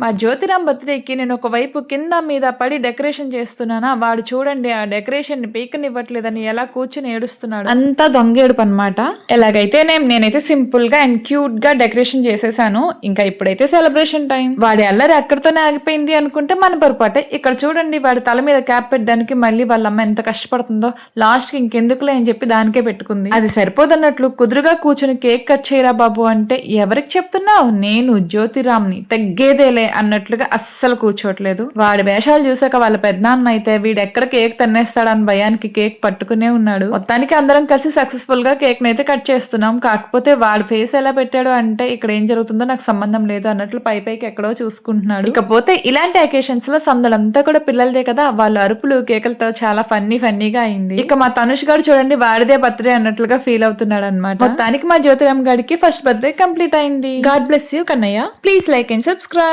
మా జ్యోతిరామ్ బర్త్డేకి నేను ఒకవైపు కింద మీద పడి డెకరేషన్ చేస్తున్నానా? వాడు చూడండి ఆ డెకరేషన్ పీకనివ్వట్లేదని ఎలా కూర్చుని ఏడుస్తున్నాడు? అంతా దొంగేడుపు అనమాట ఎలాగైతే నేను నేనైతే సింపుల్గా అండ్ క్యూట్గా డెకరేషన్ చేసేసాను. ఇంకా ఇప్పుడైతే సెలబ్రేషన్ టైం. వాడి అల్లరి అక్కడితోనే ఆగిపోయింది అనుకుంటే మన పొరపాటే. ఇక్కడ చూడండి వాడి తల మీద క్యాప్ పెట్టడానికి మళ్ళీ వాళ్ళ అమ్మ ఎంత కష్టపడుతుందో. లాస్ట్కి ఇంకెందుకులే అని చెప్పి దానికే పెట్టుకుంది. అది సరిపోదన్నట్లు కుదురుగా కూర్చుని కేక్ కట్ చేయరా బాబు అంటే ఎవరికి చెప్తున్నావు? నేను జ్యోతిరామ్ని తగ్గేదేలే. అన్నట్లుగా అస్సలు కూర్చోట్లేదు. వాడి వేషాలు చూసాక వాళ్ళ పెద్దనాన్న అయితే వీడు ఎక్కడ కేక్ తన్నేస్తాడని భయానికి కేక్ పట్టుకునే ఉన్నాడు. మొత్తానికి అందరం కలిసి సక్సెస్ఫుల్గా కేక్ నైతే కట్ చేస్తున్నాం. కాకపోతే వాడి ఫేస్ ఎలా పెట్టాడు అంటే ఇక్కడ ఏం జరుగుతుందో నాకు సంబంధం లేదు అన్నట్లు పై పైకి ఎక్కడో చూసుకుంటున్నాడు. ఇకపోతే ఇలాంటి అకేషన్స్లో సందలంతా కూడా పిల్లలదే కదా. వాళ్ళ అరుపులు కేకలతో చాలా ఫన్నీ ఫన్నీగా అయింది. ఇక మా తనుష్ గారు చూడండి వాడిదే బర్త్డే అన్నట్లుగా ఫీల్ అవుతున్నాడు అనమాట మొత్తానికి మా జ్యోతిరామ్ గారికి ఫస్ట్ బర్త్డే కంప్లీట్ అయింది. God bless you Kannayya. Please like and subscribe